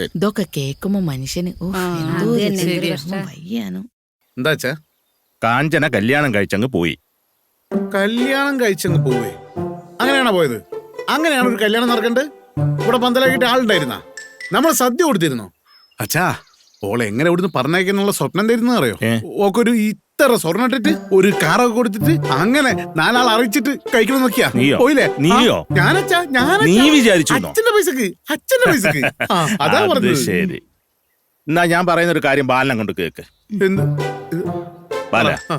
ഇതൊക്കെ കേക്കുമ്പോ മനുഷ്യന് ഓ, ആ, എന്തോ അത് ഒരു തന്നെ, എന്തൊരു വിഷമം വയ്യാനോ എന്താ വെച്ചാ കാഞ്ചന കല്യാണം കഴിച്ചങ്ങ് പോയി. കല്യാണം കഴിച്ചങ്ങ് പോവേ? അങ്ങനെയാണോ പോയത്? അങ്ങനെയാണ് ഒരു കല്യാണം നടക്കണ്ട് ഇവിടെ പന്തലാക്കിട്ട് ആളുണ്ടായിരുന്ന? നമ്മൾ സദ്യ കൊടുത്തിരുന്നോ? അച്ഛാ ഓളെ എങ്ങനെ ഇവിടുന്ന് പറഞ്ഞേക്കെന്നുള്ള സ്വപ്നം തരുന്ന അറിയോ? ഏ? ഓക്കൊരു ഇത്ര സ്വർണം ഇട്ടിട്ട് ഒരു കാറൊക്കെ കൊടുത്തിട്ട് അങ്ങനെ നാലാൾ അറിയിച്ചിട്ട് കഴിക്കണം നോക്കിയാ? നീയോ? പോയില്ലേ? നീയോ? ഞാനച്ചാ ഞാനച്ഛാ ഞാനച്ഛാ. നീ വിചാരിച്ചെന്നോ? അച്ഛന്റെ പൈസക്ക് അച്ഛന്റെ പൈസക്ക്. ആ, അതാ അത് പറഞ്ഞത്. ശരി. എന്നാ ഞാൻ പറയുന്ന ഒരു കാര്യം ബാലനെ കൊണ്ട് കേക്ക്. എന്ത്? ഇത്, ബാല ആ,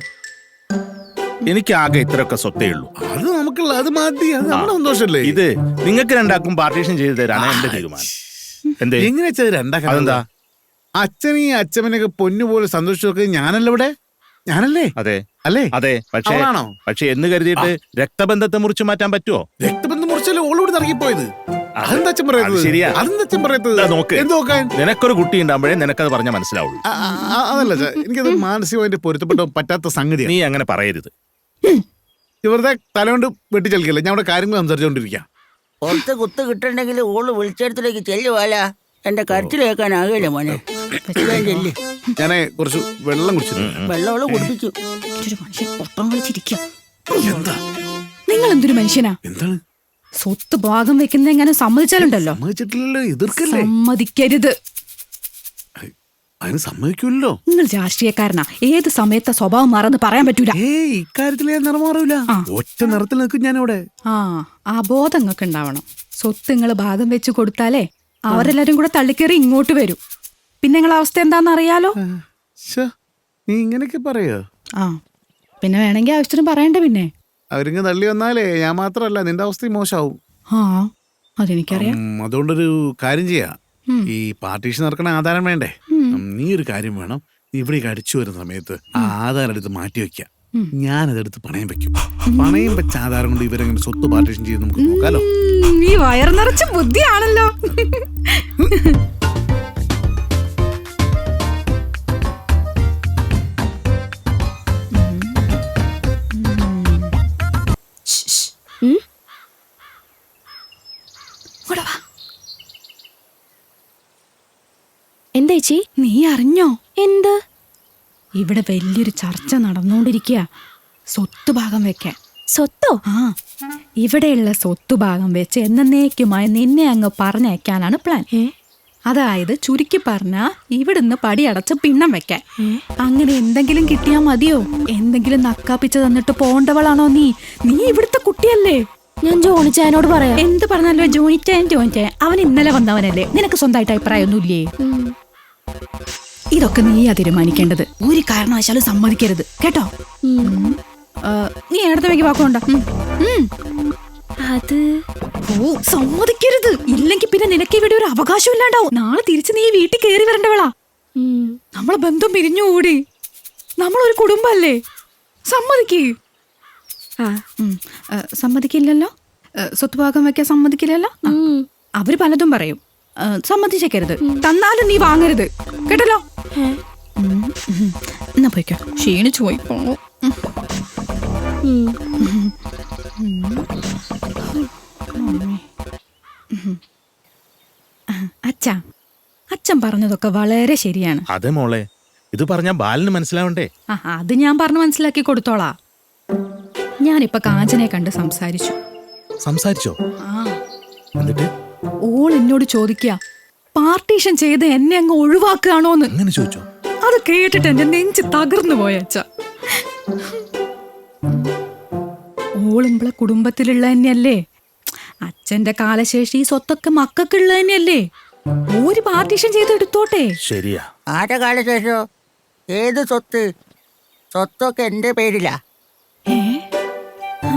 എനിക്ക് ആകെ ഇത്രയൊക്കെ സ്വത്തേ ഉള്ളൂ. അത് നമുക്കുള്ള അത് മതി അത് നമ്മുടെ സന്തോഷല്ലേ? ഇത് നിങ്ങൾക്ക് രണ്ടാക്കും പാർട്ടീഷൻ ചെയ്ത് തരാനാണ് എന്റെ തീരുമാനം. എന്തേ? എങ്ങനെ വെച്ചാൽ രണ്ടാ അതെന്താ? അച്ഛനെയും അച്ഛമ്മനെയൊക്കെ പൊന്നുപോലെ സന്തോഷിച്ചൊക്കെ ഞാനല്ല ഇവിടെ? ഞാനല്ലേ? അതെ. അല്ലേ? അതെ. പക്ഷേ അവളാണോ? പക്ഷെ എന്ന് കരുതിയിട്ട് രക്തബന്ധത്തെ മുറിച്ച് മാറ്റാൻ പറ്റുമോ രക്തബന്ധം മുറിച്ചല്ലേ ഓളോട് ഇറങ്ങിപ്പോയത്? അതെന്താ അച്ഛൻ പറയുന്നത്? അത് ശരിയാ. അതെന്താ അച്ഛൻ പറയുന്നത്? ദാ നോക്ക്. എന്ത് നോക്കാൻ? നിനക്കൊരു കുട്ടി ഉണ്ടാകുമ്പോഴേ നിനക്കത് പറഞ്ഞാൽ മനസ്സിലാവുള്ളൂ. ആ, ആ, ആ, അതല്ല എനിക്കത് മാനസികമായിട്ട് പൊരുത്തപ്പെട്ട പറ്റാത്ത സംഗതിയാണ് നീ അങ്ങനെ പറയരുത്. ഇവരുടെ തലകൊണ്ട് ചലിക്കില്ല ഞാൻ അവിടെ കാര്യങ്ങൾ സംസാരിച്ചുകൊണ്ടിരിക്കാം പുറത്ത് കുത്ത് കിട്ടണ്ടെങ്കിൽ ഓൾ വിളിച്ചെടുത്തിലേക്ക് ചെല്ലുവാല. എന്റെ കരച്ചിൽ കേൾക്കാനാകില്ല മോനെ. ചെല്ല്. ഞാനേ കുറച്ച് വെള്ളം കുടിച്ചിരുന്നു. വെള്ളം അവൾ കുടിപ്പിച്ചു. ഒരു മനുഷ്യൻ പൊട്ടം എന്താ? നിങ്ങൾ എന്തൊരു മനുഷ്യനാ? എന്താണ്? സ്വത്ത് ഭാഗം വെക്കുന്ന എങ്ങനെ സമ്മതിച്ചാലുണ്ടല്ലോ. സമ്മതിച്ചിട്ടില്ലല്ലോ എതിർക്കല്ലേ? സമ്മതിക്കരുത്. അതിന് സമ്മതിക്കൂല്ലോ നിങ്ങൾ രാഷ്ട്രീയക്കാരനാ. ഏത് സമയത്തെ സ്വഭാവം മാറെന്ന് പറയാൻ പറ്റൂല. ഏയ് ഇക്കാര്യത്തിൽ ഞാൻ നിറം മാറൂല? ഒറ്റ നിറത്തിൽ നിൽക്കും ഞാൻ ഇവിടെ ആ ആ ബോധം നിങ്ങൾക്ക് ഉണ്ടാവണം. സ്വത്ത് നിങ്ങൾ ഭാഗം വെച്ച് കൊടുത്താലേ അവരെല്ലാരും കൂടെ തള്ളിക്കേറി ഇങ്ങോട്ട് വരും. പിന്നെ നിങ്ങളെ അവസ്ഥ എന്താണെന്ന് അറിയാലോ ശ്ശെ, നീ ഇങ്ങനെയൊക്കെ പറയോ? ആ പിന്നെ വേണമെങ്കിൽ ആവശ്യത്തിന് പറയണ്ട പിന്നെ. അവരിങ്ങ് തള്ളി വന്നാലേ ഞാൻ മാത്രല്ല നിന്റെ അവസ്ഥയും മോശമാവും. ആ അതെനിക്കറിയാം. ഉം, അതുകൊണ്ടൊരു കാര്യം ചെയ്യാം. ഈ പാർട്ടീഷൻ നടക്കണ ആധാരം വേണ്ടേ? ഉം, നീ ഒരു കാര്യം വേണം. നീ ഇവിടേക്ക് അടിച്ചു വരുന്ന സമയത്ത് ആ ആധാരം എടുത്ത് മാറ്റി വെക്കാം. ഞാനതെടുത്ത് പണയം വെക്കും. പണയം വെച്ച ആധാരം കൊണ്ട് ഇവരെങ്ങനെ സ്വത്ത് പാർട്ടീഷൻ ചെയ്ത് നമുക്ക് നോക്കാലോ? നീ ഈ വയർ നിറച്ച ബുദ്ധിയാണല്ലോ. എന്താ ചേച്ചി? നീ അറിഞ്ഞോ? എന്ത്? ഇവിടെ വലിയൊരു ചർച്ച നടന്നുകൊണ്ടിരിക്കുക സ്വത്ത് ഭാഗം വെക്കാൻ. സ്വത്തോ? ആ ഇവിടെയുള്ള സ്വത്ത് ഭാഗം വെച്ച് എന്നേക്കുമായി നിന്നെ അങ്ങ് പറഞ്ഞയക്കാനാണ് പ്ലാൻ? അതായത് ചുരുക്കി പറഞ്ഞ ഇവിടുന്ന് പടിയടച്ച് പിണ്ണം വെക്കാൻ. അങ്ങനെ എന്തെങ്കിലും കിട്ടിയാ മതിയോ? എന്തെങ്കിലും നക്കാപ്പിച്ച് തന്നിട്ട് പോണ്ടവളാണോ നീ? നീ ഇവിടുത്തെ കുട്ടിയല്ലേ? ഞാൻ ജോണിച്ചായനോട് പറയാം. എന്ത് പറഞ്ഞാലോ ജോയിറ്റാൻ ജോയിറ്റാൻ അവൻ ഇന്നലെ വന്നവനല്ലേ. നിനക്ക് സ്വന്തമായിട്ട് അഭിപ്രായമൊന്നുമില്ലേ. ഇതൊക്കെ നീയാ തീരുമാനിക്കേണ്ടത്. ഒരു കാരണവശാലും സമ്മതിക്കരുത്. കേട്ടോ? നീ അടുത്തേക്ക് വാക്കുണ്ടോ അത് ഓ സമ്മതിക്കരുത്. ഇല്ലെങ്കിൽ പിന്നെ നിനക്ക് ഇവിടെ ഒരു അവകാശം ഇല്ലാണ്ടാവും. നാളെ തിരിച്ച് നീ വീട്ടിൽ കയറി വരണ്ടവളാ. നമ്മളെ ബന്ധം പിരിഞ്ഞു കൂടി നമ്മളൊരു കുടുംബല്ലേ? സമ്മതിക്കേ. ആ. സമ്മതിക്കില്ലല്ലോ? ആ, സ്വത്ത് ഭാഗം വെക്കാൻ സമ്മതിക്കില്ലല്ലോ അവർ പലതും പറയും. സമ്മതിച്ചേക്കരുത്. തന്നാലും നീ വാങ്ങരുത്. കേട്ടല്ലോ. എന്നാ പോയിക്കോ. ക്ഷീണിച്ചു പോയി. പോണു. ഉം. അച്ഛാ അച്ഛൻ പറഞ്ഞതൊക്കെ വളരെ ശരിയാണ്. അതെ മോളെ ഇത് പറഞ്ഞ ബാലന് മനസ്സിലാവണ്ടേ? ആ അത് ഞാൻ പറഞ്ഞു മനസ്സിലാക്കി കൊടുത്തോളാ. ഞാനിപ്പോ കാഞ്ചനെ കണ്ട് സംസാരിച്ചു. സംസാരിച്ചോ? ആ. എന്നിട്ട്? ഓൾ എന്നോട് ചോദിക്കുക പാർട്ടീഷൻ ചെയ്ത് എന്നെ അങ്ങ് ഒഴിവാക്കുകയാണോന്ന് അങ്ങനെ ചോദിച്ചോ? അത് കേട്ടിട്ട് എന്റെ നെഞ്ച് തകർന്നു പോയ അച്ഛ ഓളിമ്പളെ കുടുംബത്തിലുള്ള തന്നെയല്ലേ അച്ഛന്റെ കാലശേഷി ഈ സ്വത്തൊക്കെ മക്കൾക്കുള്ള തന്നെയല്ലേ ഒരു പാർട്ടീഷൻ ചെയ്ത് എടുത്തോട്ടെ. ശരിയാ. ആരുടെ കാലശേഷോ? ഏത് സ്വത്ത്? സ്വത്തൊക്കെ എന്റെ പേരിലാ. ഏ? ആ.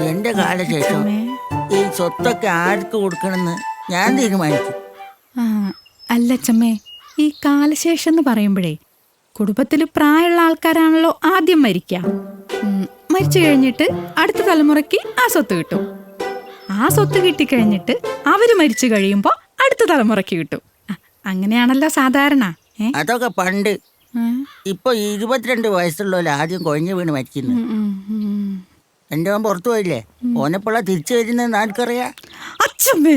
എന്റെ കാലശേഷം. ഈ സ്വത്തൊക്കെ ആർക്ക് കൊടുക്കണമെന്ന് ഞാൻ തീരുമാനിച്ചു. അല്ല അല്ലച്ചമ്മേ ഈ കാലശേഷം എന്ന് പറയുമ്പോഴേ കുടുംബത്തിൽ പ്രായമുള്ള ആൾക്കാരാണല്ലോ ആദ്യം മരിക്കുക. മരിച്ചു കഴിഞ്ഞിട്ട് അടുത്ത തലമുറയ്ക്ക് ആ സ്വത്ത് കിട്ടും. ആ സ്വത്ത് കിട്ടിക്കഴിഞ്ഞിട്ട് അവർ മരിച്ചു കഴിയുമ്പോൾ അടുത്ത തലമുറയ്ക്ക് കിട്ടും. അങ്ങനെയാണല്ലോ സാധാരണ അതൊക്കെ പണ്ട്. ഇപ്പൊ ഇരുപത്തിരണ്ട് വയസ്സുള്ളവർ ആദ്യം കൊഴഞ്ഞു വീണ് മരിക്കുന്നു. എന്റെ അവൻ പുറത്തു പോയില്ലേ? ഓനെപ്പോഴാ തിരിച്ചു വരുന്നത് ആർക്കറിയാ? അച്ഛമ്മേ